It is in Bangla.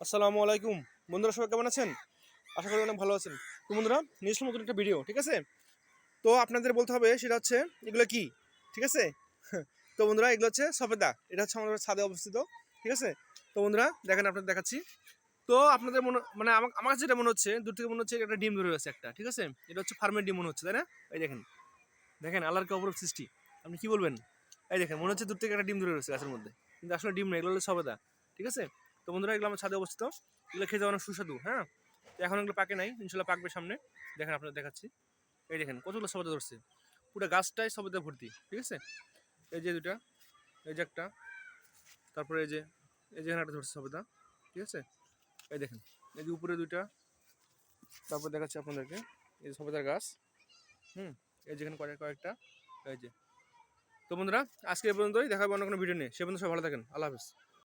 আসসালামু আলাইকুম। বন্ধুরা, সবাই কেমন আছেন? আশা করি অনেক ভালো আছেন। তো বন্ধুরা আসলাম নতুন একটা ভিডিও ঠিক আছে? তো আপনাদের বলতে হবে, সেটা হচ্ছে, এগুলো কি? ঠিক আছে? তো বন্ধুরা, এগুলো হচ্ছে সফেদা। এটা হচ্ছে আমাদের ছাদে অবস্থিত, ঠিক আছে? তো বন্ধুরা, দেখেন আপনাদের দেখাচ্ছি। তো আপনাদের মনে মানে আমার আমার কাছে যেটা মনে হচ্ছে, দূর থেকে মনে হচ্ছে একটা ডিম ধরে রয়েছে একটা, ঠিক আছে? এটা হচ্ছে ফার্মের ডিম মনে হচ্ছে, তাই না? এই দেখেন। দেখেন, আল্লাহর কে অপরূপ সৃষ্টি। আপনি কি বলবেন? এই দেখেন, মনে হচ্ছে দূর থেকে একটা ডিম ধরে রয়েছে গাছের মধ্যে। কিন্তু আসলে ডিম নেই এগুলো হলো সবেদা ঠিক আছে? তো বন্ধুরা এগুলো আমার ছাদে অবস্থিত। এগুলো খেতে অনেক সুস্বাদু হ্যাঁ? তো এখন এগুলো পাকে নাই, ইনশাল্লাহ পাকবে সামনে। দেখেন আপনাদের দেখাচ্ছি। এই দেখেন, কতগুলো সবেদা ধরছে। পুরো গাছটাই সবেদা ভর্তি, ঠিক আছে? এই যে দুটা এই যে একটা, তারপরে এই যে এই যে এখানে একটা ধরছে সবেদা ঠিক আছে? এই দেখেন, এই যে উপরে দুইটা, তারপর দেখাচ্ছি আপনাদেরকে, এই যে সবেদার গাছ, হুম? এই যেখানে কয়েক, কয়েকটা, এই যে। তো বন্ধুরা, আজকে পর্যন্তই দেখা হবে অন্য কোনো ভিডিও নিয়ে। সে পর্যন্ত সবাই ভালো থাকেন, আল্লাহ হাফিজ।